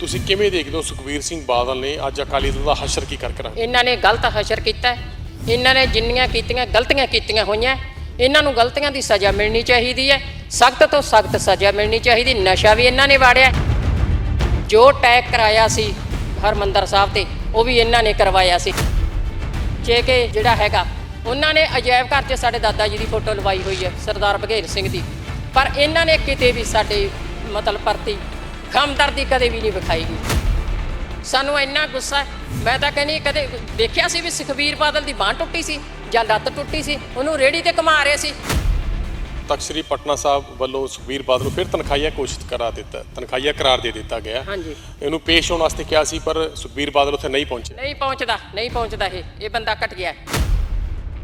ਤੁਸੀਂ ਕਿਵੇਂ ਦੇਖਦੇ ਹੋ ਸੁਖਬੀਰ ਸਿੰਘ ਬਾਦਲ ਨੇ ਅੱਜ ਅਕਾਲੀ ਦਲ ਦਾ ਹਸ਼ਰ ਕੀ ਕਰਕੇ ਰੱਖ ਇਹਨਾਂ ਨੇ ਗਲਤ ਹਸ਼ਰ ਕੀਤਾ ਹੈ। ਇਹਨਾਂ ਨੇ ਜਿੰਨੀਆਂ ਕੀਤੀਆਂ, ਗਲਤੀਆਂ ਕੀਤੀਆਂ ਹੋਈਆਂ ਇਹਨਾਂ ਨੂੰ ਗਲਤੀਆਂ ਦੀ ਸਜ਼ਾ ਮਿਲਣੀ ਚਾਹੀਦੀ ਹੈ। ਸਖਤ ਤੋਂ ਸਖਤ ਸਜ਼ਾ ਮਿਲਣੀ ਚਾਹੀਦੀ, ਨਸ਼ਾ ਵੀ ਇਹਨਾਂ ਨੇ ਵਾੜਿਆ ਜੋ ਟੈਕ ਕਰਾਇਆ ਸੀ ਹਰਮੰਦਰ ਸਾਹਿਬ ਤੇ, ਉਹ ਵੀ ਇਹਨਾਂ ਨੇ ਕਰਵਾਇਆ ਸੀ। ਜੇ ਕਿ ਜਿਹੜਾ ਹੈਗਾ, ਉਹਨਾਂ ਨੇ ਅਜਾਇਬ ਘਰ 'ਚ ਸਾਡੇ ਦਾਦਾ ਜੀ ਦੀ ਫੋਟੋ ਲਵਾਈ ਹੋਈ ਹੈ, ਸਰਦਾਰ ਬਘੇਲ ਸਿੰਘ ਦੀ। ਪਰ ਇਹਨਾਂ ਨੇ ਕਿਤੇ ਵੀ ਸਾਡੇ ਮਤਲਬ ਪ੍ਰਤੀ ਖਮਦਰਦੀ ਕਦੇ ਵੀ ਨਹੀਂ ਵਿਖਾਈਗੀ। ਸਾਨੂੰ ਇੰਨਾ ਗੁੱਸਾ। ਮੈਂ ਤਾਂ ਕਹਿੰਦੀ ਕਦੇ ਦੇਖਿਆ ਸੀ ਵੀ ਸੁਖਬੀਰ ਬਾਦਲ ਦੀ ਬਾਂਹ ਟੁੱਟੀ ਸੀ ਜਾਂ ਲੱਤ ਟੁੱਟੀ ਸੀ? ਉਹਨੂੰ ਰੇੜੀ ਤੇ ਘੁਮਾ ਰਹੇ ਸੀ। ਤਖਤ ਸ੍ਰੀ ਪਟਨਾ ਸਾਹਿਬ ਵੱਲੋਂ ਸੁਖਬੀਰ ਬਾਦਲ ਨੂੰ ਫਿਰ ਤਨਖਾਹੀਆ ਘੋਸ਼ਿਤ ਕਰਾ ਦਿੱਤਾ ਤਨਖਾਹੀਆ ਕਰਾਰ ਦੇ ਦਿੱਤਾ ਗਿਆ। ਹਾਂਜੀ। ਇਹਨੂੰ ਪੇਸ਼ ਹੋਣ ਵਾਸਤੇ ਕਿਹਾ ਸੀ ਪਰ ਸੁਖਬੀਰ ਬਾਦਲ ਉੱਥੇ ਨਹੀਂ ਪਹੁੰਚੇ। ਨਹੀਂ ਪਹੁੰਚਦਾ ਨਹੀਂ ਪਹੁੰਚਦਾ ਇਹ। ਇਹ ਬੰਦਾ ਘਟ ਗਿਆ।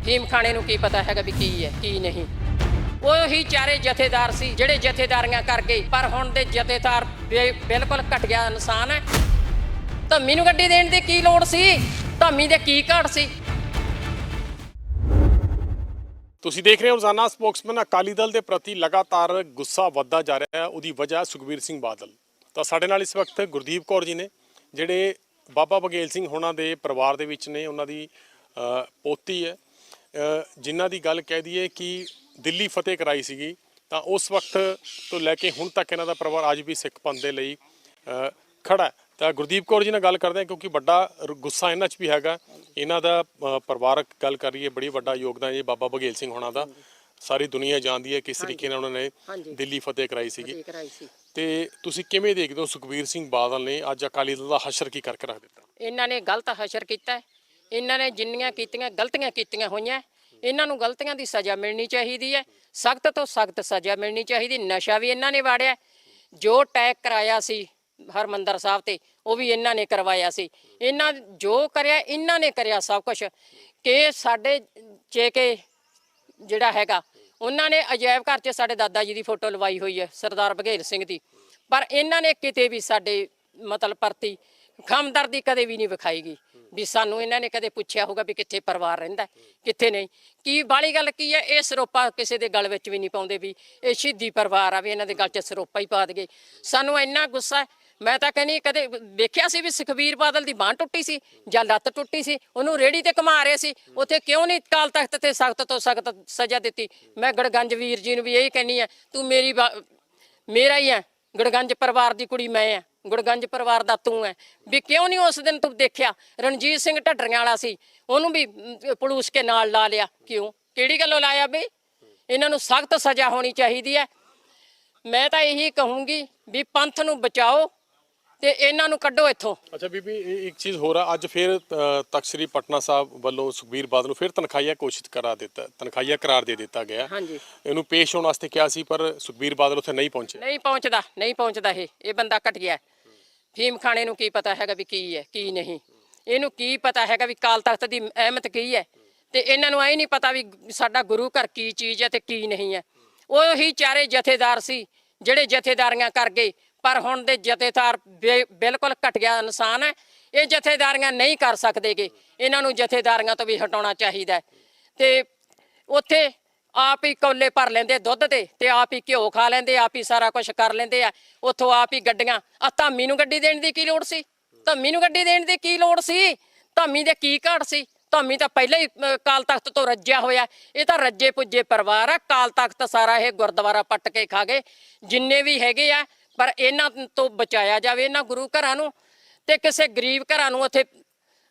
ਫੀਮ ਖਾਣੇ ਨੂੰ ਕੀ ਪਤਾ ਹੈਗਾ ਵੀ ਕੀ ਹੈ ਕੀ ਨਹੀਂ। ਉਹ ਹੀ ਚਾਰੇ ਜਥੇਦਾਰ ਸੀ ਜਿਹੜੇ ਜਥੇਦਾਰੀਆਂ ਕਰ ਗਏ ਪਰ ਹੁਣ ਦੇ ਜਥੇਦਾਰ ਬੇ- ਬਿਲਕੁਲ ਘਟ ਇਨਸਾਨ ਹੈ। ਧੰਮੀ ਨੂੰ ਗੱਡੀ ਦੇਣ ਦੀ ਕੀ ਲੋੜ ਸੀ? ਧੰਮੀ ਦੇ ਕੀ ਘਾਟ ਸੀ? ਤੁਸੀਂ ਦੇਖ ਰਹੇ ਹੋ ਰੋਜ਼ਾਨਾ ਸਪੋਕਸਮੈਨ ਅਕਾਲੀ ਦਲ ਦੇ ਪ੍ਰਤੀ ਲਗਾਤਾਰ ਗੁੱਸਾ ਵੱਧਦਾ ਜਾ ਰਿਹਾ ਹੈ। ਉਹਦੀ ਵਜ੍ਹਾ ਸੁਖਬੀਰ ਸਿੰਘ ਬਾਦਲ। ਤਾਂ ਸਾਡੇ ਨਾਲ ਇਸ ਵਕਤ ਗੁਰਦੀਪ ਕੌਰ ਜੀ ਨੇ ਜਿਹੜੇ ਬਾਬਾ ਬਗੇਲ ਸਿੰਘ ਹੋਣਾ ਦੇ ਪਰਿਵਾਰ ਦੇ ਵਿੱਚ ਨੇ ਉਹਨਾਂ ਦੀ ਪੋਤੀ ਹੈ। ਅ, ਜਿਨ੍ਹਾਂ ਦੀ ਗੱਲ ਕਹਿ ਦਈਏ ਕਿ ਦਿੱਲੀ ਫਤਿਹ ਕਰਾਈ ਸੀਗੀ ਤਾਂ ਉਸ ਵਕਤ ਤੋਂ ਲੈ ਕੇ ਹੁਣ ਤੱਕ ਇਹਨਾਂ ਦਾ ਪਰਿਵਾਰ ਅੱਜ ਵੀ ਸਿੱਖ ਪੰਥ ਦੇ ਲਈ ਖੜਾ ਹੈ। ਤਾਂ ਗੁਰਦੀਪ ਕੌਰ ਜੀ ਨਾਲ ਗੱਲ ਕਰਦੇ ਹਾਂ ਕਿਉਂਕਿ ਵੱਡਾ ਗੁੱਸਾ ਇਹਨਾਂ 'ਚ ਵੀ ਹੈਗਾ। ਇਹਨਾਂ ਦਾ ਪਰਿਵਾਰਕ ਗੱਲ ਕਰੀਏ ਬੜੀ ਵੱਡਾ ਯੋਗਦਾਨ ਇਹ ਬਾਬਾ ਬਗੇਲ ਸਿੰਘ ਹੋਣਾ ਦਾ। ਸਾਰੀ ਦੁਨੀਆ ਜਾਣਦੀ ਹੈ ਕਿਸ ਤਰੀਕੇ ਨਾਲ ਉਹਨਾਂ। ਨੇ ਦਿੱਲੀ ਫਤਿਹ ਕਰਾਈ ਸੀਗੀ। ਤੇ ਤੁਸੀਂ ਕਿਵੇਂ ਦੇਖਦੇ ਹੋ ਸੁਖਬੀਰ ਸਿੰਘ ਬਾਦਲ ਨੇ ਅੱਜ ਅਕਾਲੀ ਦਲ ਦਾ ਹਸ਼ਰ ਕੀ ਕਰਕੇ ਰੱਖ ਦਿੱਤਾ? ਇਹਨਾਂ ਨੇ ਗਲਤ ਹਸ਼ਰ ਕੀਤਾ ਹੈ। ਇਹਨਾਂ ਨੇ ਜਿੰਨੀਆਂ ਕੀਤੀਆਂ ਗਲਤੀਆਂ ਕੀਤੀਆਂ ਹੋਈਆਂ ਇਹਨਾਂ ਨੂੰ ਗਲਤੀਆਂ ਦੀ ਸਜ਼ਾ ਮਿਲਣੀ ਚਾਹੀਦੀ ਹੈ। ਸਖਤ ਤੋਂ ਸਖਤ ਸਜ਼ਾ ਮਿਲਣੀ ਚਾਹੀਦੀ। ਨਸ਼ਾ ਵੀ ਇਹਨਾਂ ਨੇ ਵਾੜਿਆ। ਜੋ ਟੈਕ ਕਰਾਇਆ ਸੀ ਹਰਮੰਦਰ ਸਾਹਿਬ ਤੇ, ਉਹ ਵੀ ਇਹਨਾਂ ਨੇ ਕਰਵਾਇਆ ਸੀ। ਇਹਨਾਂ ਜੋ ਕਰਿਆ, ਇਹਨਾਂ ਨੇ ਕਰਿਆ ਸਭ ਕੁਝ ਕਿ ਸਾਡੇ ਚੇਕੇ ਜਿਹੜਾ ਹੈਗਾ, ਉਹਨਾਂ ਨੇ ਅਜਾਇਬ ਘਰ 'ਚ ਸਾਡੇ ਦਾਦਾ ਜੀ ਦੀ ਫੋਟੋ ਲਵਾਈ ਹੋਈ ਹੈ, ਸਰਦਾਰ ਬਘੇਰ ਸਿੰਘ ਦੀ। ਪਰ ਇਹਨਾਂ ਨੇ ਕਿਤੇ ਵੀ ਸਾਡੇ ਮਤਲਬ ਪਰਤੀ ਖਮਦਰਦੀ ਕਦੇ ਵੀ ਨਹੀਂ ਵਿਖਾਈਗੀ ਵੀ ਸਾਨੂੰ ਇਹਨਾਂ ਨੇ ਕਦੇ ਪੁੱਛਿਆ ਹੋਊਗਾ ਵੀ ਕਿੱਥੇ ਪਰਿਵਾਰ ਰਹਿੰਦਾ ਕਿੱਥੇ ਨਹੀਂ। ਕੀ ਬਾਲੀ ਗੱਲ ਕੀ ਹੈ? ਇਹ ਸਰੋਪਾ ਕਿਸੇ ਦੇ ਗਲ ਵਿੱਚ ਵੀ ਨਹੀਂ ਪਾਉਂਦੇ ਵੀ ਇਹ ਸ਼ਹੀਦੀ ਪਰਿਵਾਰ ਆ ਵੀ ਇਹਨਾਂ ਦੇ ਗਲ 'ਚ ਸਰੋਪਾ ਹੀ ਪਾ ਦਗੇ ਸਾਨੂੰ ਇੰਨਾ ਗੁੱਸਾ ਹੈ। ਮੈਂ ਤਾਂ ਕਹਿੰਦੀ ਕਦੇ ਦੇਖਿਆ ਸੀ ਵੀ ਸੁਖਬੀਰ ਬਾਦਲ ਦੀ ਬਾਂਹ ਟੁੱਟੀ ਸੀ ਜਾਂ ਲੱਤ ਟੁੱਟੀ ਸੀ? ਉਹਨੂੰ ਰੇੜੀ ਤੇ ਘੁਮਾ ਰਹੇ ਸੀ। ਉੱਥੇ ਕਿਉਂ ਨਹੀਂ ਕਾਲ ਤਖਤ ਤੇ ਸਖਤ ਤੋਂ ਸਖਤ ਸਜ਼ਾ ਦਿੱਤੀ? ਮੈਂ ਗੜਗੰਜ ਵੀਰ ਜੀ ਨੂੰ ਵੀ ਇਹੀ ਕਹਿੰਨੀ ਆ ਤੂੰ ਮੇਰੀ ਮੇਰਾ ਹੀ ਆ ਗੜਗੰਜ ਪਰਿਵਾਰ ਦੀ ਕੁੜੀ ਮੈਂ ਆ ਗੁੜਗੰਜ ਪਰਿਵਾਰ ਦਾ ਤੂੰ ਹੈ। ਵੀ ਕਿਉਂ ਨਹੀਂ ਉਸ ਦਿਨ ਤੂੰ ਦੇਖਿਆ? ਰਣਜੀਤ ਸਿੰਘ ਢੱਡਰੀਆਂ ਵਾਲਾ ਸੀ। ਉਹਨੂੰ ਵੀ ਪੁਲਿਸ ਕੇ ਨਾਲ ਲਾ ਲਿਆ। ਕਿਉਂ? ਕਿਹੜੀ ਗੱਲੋਂ ਲਾਇਆ ਬਈ? ਇਹਨਾਂ ਨੂੰ ਸਖਤ ਸਜ਼ਾ ਹੋਣੀ ਚਾਹੀਦੀ ਹੈ। ਮੈਂ ਤਾਂ ਇਹੀ ਕਹੂੰਗੀ ਵੀ ਪੰਥ ਨੂੰ ਬਚਾਓ ਤੇ ਇਹਨਾਂ ਨੂੰ ਕੱਢੋ ਇੱਥੋਂ। ਅੱਛਾ ਬੀਬੀ ਇੱਕ ਚੀਜ਼ ਹੋਰ ਆ। ਅੱਜ ਫਿਰ ਤਖਤ ਸ੍ਰੀ ਪਟਨਾ ਸਾਹਿਬ ਵੱਲੋਂ ਸੁਖਬੀਰ ਬਾਦਲ ਨੂੰ ਫਿਰ ਤਨਖਾਹੀਆ ਘੋਸ਼ਿਤ ਕਰਾ ਦਿੱਤਾ ਤਨਖਾਹੀਆ ਕਰਾਰ ਦੇ ਦਿੱਤਾ ਗਿਆ। ਹਾਂਜੀ। ਇਹਨੂੰ ਪੇਸ਼ ਹੋਣ ਵਾਸਤੇ ਕਿਹਾ ਸੀ ਪਰ ਸੁਖਬੀਰ ਬਾਦਲ ਉੱਥੇ ਨਹੀਂ ਪਹੁੰਚੇ। ਨਹੀਂ ਪਹੁੰਚਦਾ ਨਹੀਂ ਪਹੁੰਚਦਾ ਇਹ। ਇਹ ਬੰਦਾ ਘਟ ਗਿਆ। ਫੀਮ ਖਾਣੇ ਨੂੰ ਕੀ ਪਤਾ ਹੈਗਾ ਵੀ ਕੀ ਹੈ, ਕੀ ਨਹੀਂ। ਇਹਨੂੰ ਕੀ ਪਤਾ ਹੈਗਾ ਵੀ ਕਾਲ ਤਖਤ ਦੀ ਅਹਿਮਤ ਕੀ ਹੈ। ਤੇ ਇਹਨਾਂ ਨੂੰ ਐ ਨਹੀਂ ਪਤਾ ਵੀ ਸਾਡਾ ਗੁਰੂ ਘਰ ਕੀ ਚੀਜ਼ ਹੈ ਤੇ ਕੀ ਨਹੀਂ ਹੈ। ਉਹ ਹੀ ਚਾਰੇ ਜਥੇਦਾਰ ਸੀ, ਜਿਹੜੇ ਜਥੇਦਾਰੀਆਂ ਕਰ ਗਏ, ਪਰ ਹੁਣ ਦੇ ਜਥੇਦਾਰ ਬੇ- ਬਿਲਕੁਲ ਘਟ ਗਿਆ ਇਨਸਾਨ ਹੈ। ਇਹ ਜਥੇਦਾਰੀਆਂ ਨਹੀਂ ਕਰ ਸਕਦੇਗੇ। ਇਹਨਾਂ ਨੂੰ ਜਥੇਦਾਰੀਆਂ ਤੋਂ ਵੀ ਹਟਾਉਣਾ ਚਾਹੀਦਾ ਹੈ। ਤੇ ਉੱਥੇ ਆਪ ਹੀ ਕੌਲੇ ਭਰ ਲੈਂਦੇ ਦੁੱਧ 'ਤੇ ਤੇ ਆਪ ਹੀ ਘਿਓ ਖਾ ਲੈਂਦੇ, ਆਪ ਹੀ ਸਾਰਾ ਕੁਝ ਕਰ ਲੈਂਦੇ ਆ। ਉੱਥੋਂ ਆਪ ਹੀ ਗੱਡੀਆਂ। ਆ ਧਾਮੀ ਨੂੰ ਗੱਡੀ ਦੇਣ ਦੀ ਕੀ ਲੋੜ ਸੀ? ਧਾਮੀ ਨੂੰ ਗੱਡੀ ਦੇਣ ਦੀ ਕੀ ਲੋੜ ਸੀ? ਧਾਮੀ ਦੇ ਕੀ ਘਾਟ ਸੀ? ਧਾਮੀ ਤਾਂ ਪਹਿਲਾਂ ਹੀ ਕਾਲ ਤਖਤ ਤੋਂ ਰੱਜਿਆ ਹੋਇਆ। ਇਹ ਤਾਂ ਰੱਜੇ ਪੁੱਜੇ ਪਰਿਵਾਰ ਆ। ਕਾਲ ਤਖਤ ਸਾਰਾ ਇਹ ਗੁਰਦੁਆਰਾ ਪੱਟ ਕੇ ਖਾ ਗਏ। ਜਿੰਨੇ ਵੀ ਹੈਗੇ ਆ, ਪਰ ਇਹਨਾਂ ਤੋਂ ਬਚਾਇਆ ਜਾਵੇ ਇਹਨਾਂ ਗੁਰੂ ਘਰਾਂ ਨੂੰ ਤੇ ਕਿਸੇ ਗਰੀਬ ਘਰਾਂ ਨੂੰ ਉੱਥੇ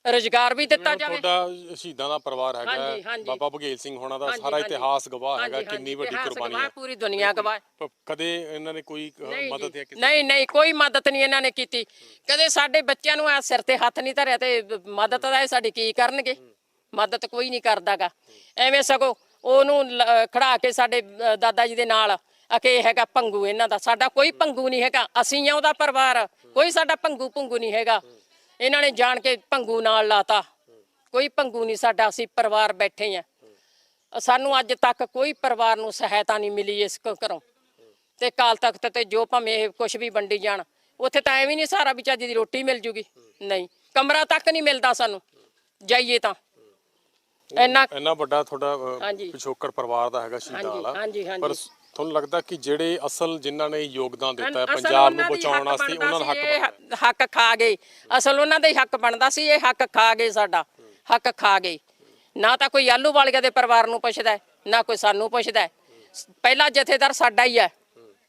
ਰੁਜ਼ਗਾਰ ਵੀ ਦਿੱਤਾ ਜਾਵੇ। ਤੁਹਾਡਾ ਸ਼ਹੀਦਾਂ ਦਾ ਪਰਿਵਾਰ ਹਾਂਜੀ, ਹੈਗਾ ਹਾਂਜੀ। ਬਾਬਾ ਬਗੇਲ ਸਿੰਘ ਹੋਣਾ ਦਾ ਹਾਂਜੀ, ਸਾਰਾ ਹਾਂਜੀ। ਇਤਿਹਾਸ ਗਵਾਹ ਹੈਗਾ ਹਾਂਜੀ, ਕਿੰਨੀ ਵੱਡੀ ਇਤਿਹਾਸ ਕੁਰਬਾਨੀ ਗਵਾਹ, ਹੈ। ਪੂਰੀ ਦੁਨੀਆ ਗਵਾਹ। ਪ- ਕਦੇ ਇਹਨਾਂ ਨੇ ਕੋਈ ਅ, ਨਹੀਂ ਮਦਦ ਜੀ, ਜਾਂ ਕਿਸੇ ਨਹੀਂ ਨਹੀਂ ਕੋਈ ਮਦਦ ਨਹੀਂ ਇਹਨਾਂ ਨੇ ਕੀਤੀ। ਕਦੇ ਸਾਡੇ ਬੱਚਿਆਂ ਨੂੰ ਆ ਸਿਰ ਤੇ ਹੱਥ ਨਹੀਂ ਧਰਿਆ ਤੇ ਮਦਦ ਦਾ ਇਹ ਸਾਡੀ ਕੀ ਕਰਨਗੇ? ਮਦਦ ਕੋਈ ਨਹੀਂ ਕਰਦਾਗਾ। ਐਵੇਂ ਸਗੋ ਉਹਨੂੰ ਲ- ਖੜਾ ਕੇ ਸਾਡੇ ਅ, ਦਾਦਾ ਜੀ ਦੇ ਨਾਲ ਅਕੇ ਹੈਗਾ ਪੰਗੂ ਇਹਨਾਂ ਦਾ। ਸਾਡਾ ਕੋਈ ਪੰਗੂ ਨਹੀਂ ਹੈਗਾ। ਅਸੀਂ ਆ ਉਹਦਾ ਪਰਿਵਾਰ। ਕੋਈ ਸਾਡਾ ਪੰਗੂ ਪੰਗੂ ਨਹੀਂ ਹੈਗਾ। ਇਹਨਾਂ ਨੇ ਜਾਣ ਕੇ ਪੰਗੂ ਨਾਲ ਲਾਤਾ। ਕੋਈ ਪੰਗੂ ਨਹੀਂ ਸਾਡਾ ਅਸੀਂ ਪਰਿਵਾਰ ਬੈਠੇ ਆ ਸਾਨੂੰ ਅੱਜ ਤੱਕ ਕੋਈ ਪਰਿਵਾਰ ਨੂੰ ਸਹਾਇਤਾ ਨਹੀਂ ਮਿਲੀ ਇਸ ਘਰੋਂ। ਤੇ ਕਾਲ ਤਖਤ ਤੇ ਜੋ ਭਾਵੇਂ ਇਹ ਕੁਝ ਵੀ ਵੰਡੀ ਜਾਣ ਉੱਥੇ ਤਾਂ ਐਵੇਂ ਨਹੀਂ ਸਾਰਾ ਵੀ ਚੱਜ ਦੀ ਰੋਟੀ ਮਿਲ ਜੂਗੀ। ਨਹੀਂ ਕਮਰਾ ਤੱਕ ਨਹੀਂ ਮਿਲਦਾ ਸਾਨੂੰ। ਜਾਈਏ ਤਾਂ। ਇੰਨਾ ਇੰਨਾ ਵੱਡਾ ਤੁਹਾਡਾ। ਪਿਛੋਕੜ ਪਰਿਵਾਰ ਦਾ ਹੈਗਾ ਸ਼ਹੀਦਾਂ ਹਾਂਜੀ, ਵਾਲਾ। ਪਰ ਤੁਹਾਨੂੰ ਲੱਗਦਾ ਕਿ ਜਿਹੜੇ ਅਸਲ ਜਿਨ੍ਹਾਂ ਨੇ ਯੋਗਦਾਨ ਦਿੱਤਾ ਹੈ ਪੰਜਾਬ ਨੂੰ ਬਚਾਉਣ ਵਾਸਤੇ ਉਹਨਾਂ ਦਾ ਹੱਕ ਹੱਕ ਖਾ ਗਏ। ਅਸਲ ਉਹਨਾਂ ਦਾ ਹੀ ਹੱਕ ਬਣਦਾ ਸੀ ਇਹ ਹੱਕ ਖਾ ਗਏ ਸਾਡਾ। ਹੱਕ ਖਾ ਗਏ। ਨਾ ਤਾਂ ਕੋਈ ਆਲੂ ਵਾਲੀਆ ਦੇ ਪਰਿਵਾਰ ਨੂੰ ਪੁੱਛਦਾ ਨਾ ਕੋਈ ਸਾਨੂੰ ਪੁੱਛਦਾ ਪਹਿਲਾ ਜਥੇਦਾਰ ਸਾਡਾ ਹੀ ਹੈ।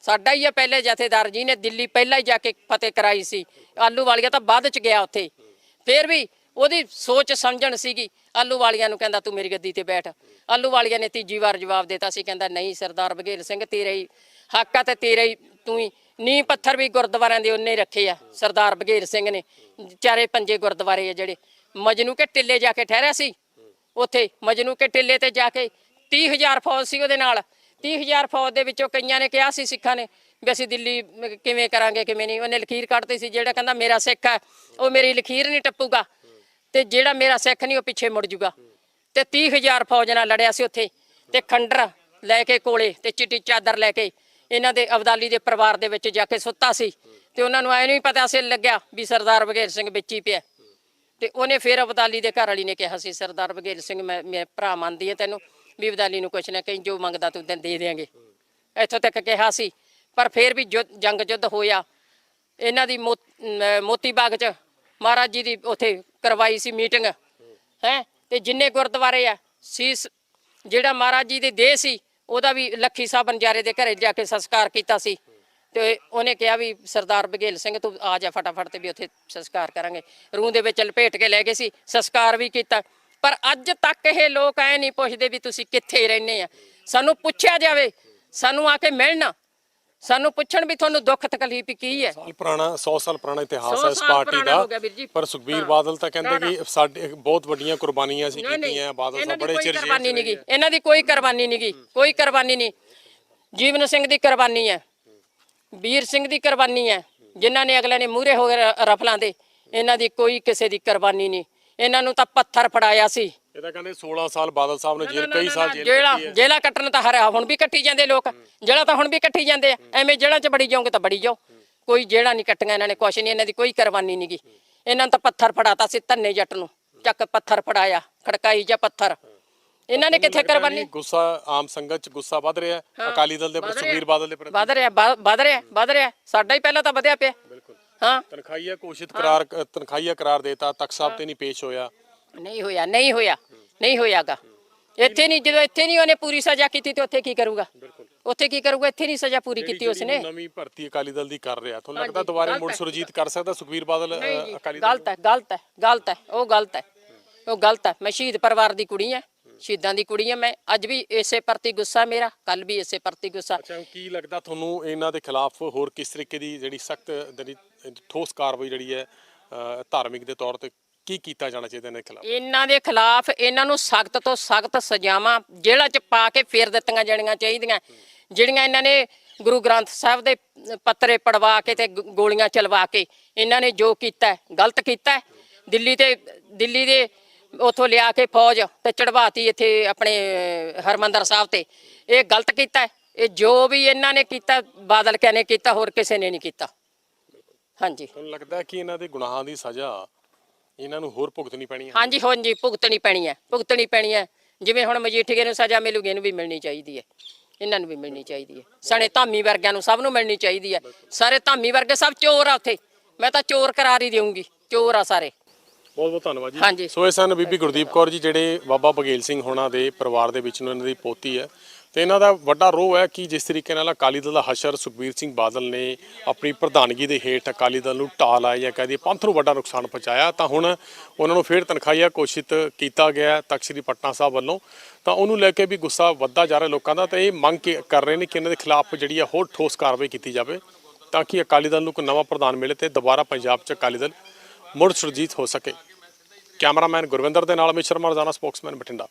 ਸਾਡਾ ਹੀ ਹੈ ਪਹਿਲੇ ਜਥੇਦਾਰ ਜੀ ਨੇ ਦਿੱਲੀ ਪਹਿਲਾਂ ਹੀ ਜਾ ਕੇ ਫਤਿਹ ਕਰਾਈ ਸੀ। ਆਲੂ ਵਾਲੀਆ ਤਾਂ ਬਾਅਦ ਚ ਗਿਆ ਉੱਥੇ। ਫਿਰ ਵੀ ਉਹਦੀ ਸੋਚ ਸਮਝਣ ਸੀਗੀ। ਆਲੂ ਵਾਲੀਆਂ ਨੂੰ ਕਹਿੰਦਾ ਤੂੰ ਮੇਰੀ ਗੱਦੀ ਤੇ ਬੈਠ। ਆਲੂ ਵਾਲੀਆਂ ਨੇ ਤੀਜੀ ਵਾਰ ਜਵਾਬ ਦਿੱਤਾ ਸੀ ਕਹਿੰਦਾ ਨਹੀਂ ਸਰਦਾਰ ਬਘੇਲ ਸਿੰਘ, ਤੇਰੇ ਹੀ ਹੱਕ ਆ ਤੇ ਤੇਰੇ ਹੀ ਤੂੰ ਹੀ। ਨੀ ਪੱਥਰ ਵੀ ਗੁਰਦੁਆਰਿਆਂ ਦੇ ਉਹਨੇ ਰੱਖੇ ਆ, ਸਰਦਾਰ ਬਘੇਲ ਸਿੰਘ ਨੇ। ਚਾਰੇ ਪੰਜੇ ਗੁਰਦੁਆਰੇ ਆ ਜਿਹੜੇ। ਮਜਨੂ ਕੇ ਟਿੱਲੇ ਜਾ ਕੇ ਠਹਿਰਿਆ ਸੀ? ਉੱਥੇ ਮਜਨੂ ਕੇ ਟਿੱਲੇ ਤੇ ਜਾ ਕੇ 30000 ਫੌਜ ਸੀ ਉਹਦੇ ਨਾਲ। 30000 ਫੌਜ ਦੇ ਵਿੱਚੋਂ ਕਈਆਂ ਨੇ ਕਿਹਾ ਸੀ ਸਿੱਖਾਂ ਨੇ ਵੀ ਅਸੀਂ ਦਿੱਲੀ ਕਿਵੇਂ ਕਰਾਂਗੇ, ਕਿਵੇਂ ਨਹੀਂ। ਉਹਨੇ ਲਖੀਰ ਕੱਢਤੀ ਸੀ, ਜਿਹੜਾ ਕਹਿੰਦਾ ਮੇਰਾ ਸਿੱਖ ਹੈ ਉਹ ਮੇਰੀ ਲਖੀਰ ਨਹੀਂ ਟੱਪੂਗਾ। ਤੇ ਜਿਹੜਾ ਮੇਰਾ ਸਿੱਖ ਨਹੀਂ, ਉਹ ਪਿੱਛੇ ਮੁੜ ਜੂਗਾ। ਤੇ 30000 ਫੌਜ ਨਾਲ ਲੜਿਆ ਸੀ ਉੱਥੇ, ਤੇ ਖੰਡਰ ਲੈ ਕੇ ਕੋਲੇ ਤੇ ਚਿੱਟੀ ਚਾਦਰ ਲੈ ਕੇ ਇਹਨਾਂ ਦੇ ਅਬਦਾਲੀ ਦੇ ਪਰਿਵਾਰ ਦੇ ਵਿੱਚ ਜਾ ਕੇ ਸੁੱਤਾ ਸੀ। ਤੇ ਉਹਨਾਂ ਨੂੰ ਐ ਨਹੀਂ ਪਤਾ ਸੀ ਲੱਗਿਆ ਵੀ ਸਰਦਾਰ ਬਘੇਲ ਸਿੰਘ ਵਿੱਚ ਹੀ ਪਿਆ। ਤੇ ਉਹਨੇ ਫਿਰ ਅਬਦਾਲੀ ਦੇ ਘਰ ਵਾਲੀ ਨੇ ਕਿਹਾ ਸੀ, ਸਰਦਾਰ ਬਘੇਲ ਸਿੰਘ, ਮੈਂ ਮੈਂ ਭਰਾ ਮੰਨਦੀ ਹਾਂ ਤੈਨੂੰ, ਵੀ ਅਬਦਾਲੀ ਨੂੰ ਕੁਛ ਨਾ ਕਹੀਂ, ਜੋ ਮੰਗਦਾ ਤੂੰ ਦੇ ਦੇਾਂਗੇ ਇੱਥੋਂ ਤੱਕ ਕਿਹਾ ਸੀ। ਪਰ ਫਿਰ ਵੀ ਜੁੱਧ- ਜੰਗ ਜੁੱਧ ਹੋਇਆ। ਇਹਨਾਂ ਦੀ ਮੋ- ਮੋਤੀ ਬਾਗ ਚ ਮਹਾਰਾਜ ਜੀ ਦੀ ਉਥੇ ਕਰਵਾਈ ਸੀ ਮੀਟਿੰਗ, ਹੈ, ਤੇ ਜਿੰਨੇ ਗੁਰਦੁਆਰੇ ਆ, ਸੀਸ ਜਿਹੜਾ ਮਹਾਰਾਜ ਜੀ ਦੇ ਦੇਹ ਸੀ, ਉਹਦਾ ਵੀ ਲੱਖੀ ਸਾਹਿਬ ਬੰਜਾਰੇ ਦੇ ਘਰੇ ਜਾ ਕੇ ਸੰਸਕਾਰ ਕੀਤਾ ਸੀ। ਤੇ ਉਹਨੇ ਕਿਹਾ ਵੀ ਸਰਦਾਰ ਬਘੇਲ ਸਿੰਘ, ਤੂੰ ਆ ਜਾ ਫਟਾਫਟ ਤੇ ਵੀ ਉੱਥੇ ਸੰਸਕਾਰ ਕਰਾਂਗੇ। ਰੂਹ ਦੇ ਵਿੱਚ ਲਪੇਟ ਕੇ ਲੈ ਗਏ ਸੀ, ਸੰਸਕਾਰ ਵੀ ਕੀਤਾ। ਪਰ ਅੱਜ ਤੱਕ ਇਹ ਲੋਕ ਐ ਨਹੀਂ ਪੁੱਛਦੇ ਵੀ ਤੁਸੀਂ ਕਿੱਥੇ ਰਹਿੰਦੇ ਆ। ਸਾਨੂੰ ਪੁੱਛਿਆ ਜਾਵੇ, ਸਾਨੂੰ ਆ ਕੇ ਮਿਲਣਾ। ਸਾਨੂੰ ਪੁੱਛਣ ਵੀ ਤੁਹਾਨੂੰ ਦੁੱਖ ਤਕਲੀਫ ਕੀ ਹੈ? ਸਾਲ ਪੁਰਾਣਾ 100 ਸਾਲ ਪੁਰਾਣਾ ਇਤਿਹਾਸ ਹੈ ਇਸ ਪਾਰਟੀ ਦਾ। ਜੀ। ਪਰ ਸੁਖਬੀਰ। ਬਾਦਲ ਤਾਂ ਕਹਿੰਦੇ ਕਿ ਸਾਡੇ ਬਹੁਤ ਵੱਡੀਆਂ ਕੁਰਬਾਨੀਆਂ ਸੀ ਕੀਤੀਆਂ ਬਾਦਲ ਸਾਹਿਬ ਬੜੇ ਚਿਰ ਕੁਰਬਾਨੀ ਜੇਲ੍ਹ ਨਹੀਂ ਚ ਗਈ ਰਹੇ। ਇਹਨਾਂ ਦੀ ਕੋਈ ਕੁਰਬਾਨੀ ਨਹੀਂ ਗਈ ਕੋਈ ਕੁਰਬਾਨੀ ਨਹੀਂ। ਜੀਵਨ ਸਿੰਘ ਦੀ ਕੁਰਬਾਨੀ ਹੈ। ਵੀਰ ਸਿੰਘ ਦੀ ਕੁਰਬਾਨੀ ਹੈ। ਜਿਨ੍ਹਾਂ ਨੇ ਅਗਲੇ ਨੇ ਮੂਹਰੇ ਹੋ ਗਏ ਰਫਲਾਂ ਦੇ। ਇਹਨਾਂ ਦੀ ਕੋਈ ਕਿਸੇ ਦੀ ਕੁਰਬਾਨੀ ਨਹੀਂ। ਇਹਨਾਂ ਨੂੰ ਤਾਂ ਪੱਥਰ ਫੜਾਇਆ ਸੀ। ਇਹ ਤਾਂ ਕਹਿੰਦੇ 16 ਸਾਲ ਬਾਦਲ ਸਾਹਿਬ ਨੇ ਜੇਲ੍ਹ ਕਈ ਸਾਲ ਜੇਲ੍ਹ ਜੇਲਾ ਕੱਟੀ ਹੈ। ਜੇਲਾ ਕੱਟਣ ਤਾਂ ਹਰਿਆ ਹੁਣ ਵੀ ਕੱਟੀ ਜਾਂਦੇ ਲੋਕ। ਜੇਲਾ ਤਾਂ ਹੁਣ ਵੀ ਕੱਟੀ ਜਾਂਦੇ ਆ। ਐਵੇਂ ਜੇਲਾਂ 'ਚ ਬੜੀ ਜਾਓਗੇ ਤਾਂ ਬੜੀ ਜਾਓ ਕੋਈ ਜੇਲਾ ਨਹੀਂ ਕੱਟੀਆਂ ਇਹਨਾਂ ਨੇ ਕੁਛ ਨਹੀਂ ਇਹਨਾਂ ਦੀ ਕੋਈ ਕੁਰਬਾਨੀ ਨਹੀਂ ਗੀ ਇਹਨਾਂ ਨੂੰ ਤਾਂ ਪੱਥਰ ਫੜਾਤਾ ਸੀ ਧੰਨੇ ਜੱਟ ਨੂੰ। ਚੱਕ ਪੱਥਰ ਫੜਾਇਆ ਖੜਕਾਈ ਜਾਂ ਪੱਥਰ। ਇਹਨਾਂ ਨੇ ਕਿੱਥੇ ਕੁਰਬਾਨੀ? ਗੁੱਸਾ ਆਮ ਸੰਗਤ ਚ ਗੁੱਸਾ ਵੱਧ ਰਿਹਾ ਹੈ। ਅਕਾਲੀ ਦਲ ਦੇ ਵੱਧ ਰਿਹਾ। ਸੁਖਬੀਰ ਬਾਦਲ ਦੇ ਪ੍ਰਤੀ। ਵਧ ਰਿਹਾ ਵਧ- ਵਧ ਰਿਹਾ ਵਧ ਰਿਹਾ। ਸਾਡਾ ਹੀ ਪਹਿਲਾਂ ਤਾਂ ਵਧਿਆ ਪਿਆ। ਬਿਲਕੁਲ। ਹਾਂ। ਤਨਖਾਹੀਆ ਘੋਸ਼ਿਤ ਕਰਾਰ ਤਨਖਾਹੀਆ ਕਰਾਰ ਦੇਤਾ ਤਖਤ ਸਾਹਿਬ ਤੇ ਨਹੀਂ ਪੇਸ਼ ਹੋਇਆ। ਨਹੀਂ ਹੋਇਆ ਨਹੀਂ ਹੋਇਆ ਨਹੀਂ ਹੋਇਆਗਾ। ਇੱਥੇ ਨਹੀਂ ਜਦੋਂ ਇੱਥੇ ਨਹੀਂ ਉਹਨੇ ਪੂਰੀ ਸਜ਼ਾ ਕੀਤੀ ਤੇ ਉੱਥੇ ਕੀ ਕਰੂਗਾ? ਉੱਥੇ ਕੀ ਕਰੂਗਾ? ਇੱਥੇ ਨਹੀਂ ਸਜ਼ਾ ਪੂਰੀ ਕੀਤੀ ਉਸਨੇ। ਨਵੀਂ ਭਰਤੀ ਅਕਾਲੀ ਦਲ ਦੀ ਕਰ ਰਿਹਾ ਤੁਹਾਨੂੰ ਲੱਗਦਾ ਦੁਬਾਰੇ ਮੁੜ। ਸੁਰਜੀਤ ਕਰ ਸਕਦਾ ਸੁਖਬੀਰ ਬਾਦਲ ਅਕਾਲੀ ਦਲ ਗਲਤ ਹੈ ਗਲਤ ਹੈ ਗਲਤ ਹੈ ਉਹ ਗਲਤ ਹੈ ਉਹ ਗਲਤ ਹੈ। ਮੈਂ ਸ਼ਹੀਦ ਪਰਿਵਾਰ ਦੀ ਕੁੜੀ ਹਾਂ ਸ਼ਹੀਦਾਂ ਦੀ ਕੁੜੀ ਹਾਂ। ਮੈਂ ਅੱਜ ਵੀ ਇਸੇ ਪ੍ਰਤੀ ਗੁੱਸਾ ਮੇਰਾ ਕੱਲ ਵੀ ਇਸੇ ਪ੍ਰਤੀ ਗੁੱਸਾ। ਅੱਛਾ ਕੀ ਲੱਗਦਾ ਤੁਹਾਨੂੰ ਇਹਨਾਂ ਦੇ ਖਿਲਾਫ ਹੋਰ ਕਿਸ ਤਰੀਕੇ ਦੀ ਜਿਹੜੀ ਸਖਤ ਜਿਹੜੀ ਠੋਸ ਕਾਰਵਾਈ ਜਿਹੜੀ ਹੈ ਧਾਰਮਿਕ ਦੇ ਤੌਰ ਤੇ ਕੀ ਕੀਤਾ ਜਾਣਾ ਚਾਹੀਦਾ ਇਹਨਾਂ ਦੇ ਖਿਲਾਫ ਇਹਨਾਂ ਦੇ ਖਿਲਾਫ ਇਹਨਾਂ ਨੂੰ ਸਖਤ ਤੋਂ ਸਖਤ ਸਜ਼ਾਵਾਂ ਜੇਲ੍ਹਾਂ 'ਚ ਪਾ ਕੇ ਫੇਰ ਦਿੱਤੀਆਂ ਜਾਣੀਆਂ ਚਾਹੀਦੀਆਂ ਜਿਹੜੀਆਂ ਇਹਨਾਂ ਨੇ ਗੁਰੂ ਗ੍ਰੰਥ ਸਾਹਿਬ ਦੇ ਪੱਤਰੇ ਪੜਵਾ ਕੇ ਤੇ ਗੋਲੀਆਂ ਚਲਵਾ ਕੇ ਇਹਨਾਂ ਨੇ ਜੋ ਕੀਤਾ ਗਲਤ ਕੀਤਾ। ਦਿੱਲੀ ਤੇ ਦਿੱਲੀ ਦੇ ਉਥੋਂ ਲਿਆ ਕੇ ਫੌਜ ਤੇ ਚੜਵਾਤੀ ਇੱਥੇ ਆਪਣੇ ਹਰਮੰਦਰ ਸਾਹਿਬ ਤੇ ਇਹ ਗਲਤ ਕੀਤਾ। ਇਹ ਜੋ ਵੀ ਇਹਨਾਂ ਨੇ ਕੀਤਾ ਬਾਦਲ ਕਹਿੰਨੇ ਕੀਤਾ ਹੋਰ ਕਿਸੇ ਨੇ ਨਹੀਂ ਕੀਤਾ ਹਾਂਜੀ ਤੁਹਾਨੂੰ ਲੱਗਦਾ ਕਿ ਇਹਨਾਂ ਦੇ ਗੁਨਾਹਾਂ ਦੀ ਸਜ਼ਾ ਇਹਨਾਂ ਨੂੰ ਹੋਰ ਭੁਗਤਣੀ ਪੈਣੀ ਹੈ ਹਾਂਜੀ ਹਾਂਜੀ ਭੁਗਤਣੀ ਪੈਣੀ ਹੈ ਭੁਗਤਣੀ ਪੈਣੀ ਹੈ ਜਿਵੇਂ ਹੁਣ ਮਜੀਠੀਏ ਨੂੰ ਸਜ਼ਾ ਮਿਲੂਗੀ ਇਹਨੂੰ ਵੀ ਮਿਲਣੀ ਚਾਹੀਦੀ ਹੈ ਇਹਨਾਂ ਨੂੰ ਵੀ ਮਿਲਣੀ ਚਾਹੀਦੀ ਹੈ ਸਣੇ ਧਾਮੀ ਵਰਗਿਆਂ ਨੂੰ ਸਭ ਨੂੰ ਮਿਲਣੀ ਚਾਹੀਦੀ ਹੈ ਸਾਰੇ ਧਾਮੀ ਵਰਗੇ ਸਭ ਚੋਰ ਆ ਉੱਥੇ। ਮੈਂ ਤਾਂ ਚੋਰ ਕਰਾਰ ਹੀ ਦੇਵਾਂਗੀ ਚੋਰ ਆ ਸਾਰੇ। ਬਹੁਤ ਬਹੁਤ ਧੰਨਵਾਦ ਜੀ। ਸੋ ਇਹ ਸਨ ਬੀਬੀ ਗੁਰਦੀਪ ਕੌਰ ਜੀ ਜਿਹੜੇ ਬਾਬਾ ਬਗੇਲ ਸਿੰਘ ਹੋਣਾ ਦੇ ਪਰਿਵਾਰ ਦੇ ਵਿੱਚ ਨੂੰ ਇਹਨਾਂ ਦੀ ਪੋਤੀ ਹੈ ਤੇ ਇਹਨਾਂ ਦਾ ਵੱਡਾ ਰੋਹ ਹੈ ਕਿ ਜਿਸ ਤਰੀਕੇ ਨਾਲ ਅਕਾਲੀ ਦਲ ਦਾ ਹਸ਼ਰ ਸੁਖਬੀਰ ਸਿੰਘ ਬਾਦਲ ਨੇ ਆਪਣੀ ਪ੍ਰਧਾਨਗੀ ਦੇ ਹੇਠ ਅਕਾਲੀ ਦਲ ਨੂੰ ਢਾਹ ਲਾਇਆ ਜਾਂ ਕਹਦੀ ਪੰਥ ਨੂੰ ਵੱਡਾ ਨੁਕਸਾਨ ਪਹੁੰਚਾਇਆ, ਤਾਂ ਹੁਣ ਉਹਨਾਂ ਨੂੰ ਫੇਰ ਤਨਖਾਹੀਆ ਘੋਸ਼ਿਤ ਕੀਤਾ ਗਿਆ ਤਖ਼ਤ ਸ੍ਰੀ ਪਟਨਾ ਸਾਹਿਬ ਵੱਲੋਂ। ਤਾਂ ਉਹਨੂੰ ਲੈ ਕੇ ਵੀ ਗੁੱਸਾ ਵੱਧਦਾ ਜਾ ਰਿਹਾ ਲੋਕਾਂ ਦਾ ਤਾਂ ਇਹ ਮੰਗ ਕੇ- ਕਰ ਰਹੇ ਨੇ ਕਿ ਇਹਨਾਂ ਦੇ ਖਿਲਾਫ ਜਿਹੜੀ ਹੈ ਹੋਰ ਠੋਸ ਕਾਰਵਾਈ ਕੀਤੀ ਜਾਵੇ ਤਾਂ ਕਿ ਅਕਾਲੀ ਦਲ ਨੂੰ ਕੋਈ ਨਵਾਂ ਪ੍ਰਧਾਨ ਮਿਲੇ ਤੇ ਦੁਬਾਰਾ ਪੰਜਾਬ 'ਚ ਅਕਾਲੀ ਦਲ ਮੁੜ ਸੁਰਜੀਤ ਹੋ ਸਕੇ। ਕੈਮਰਾਮੈਨ ਗੁਰਵਿੰਦਰ ਦੇ ਨਾਲ ਅਮਿਤ ਸ਼ਰਮਾ, ਰੋਜ਼ਾਨਾ ਸਪੋਕਸਮੈਨ ਬਠਿੰਡਾ।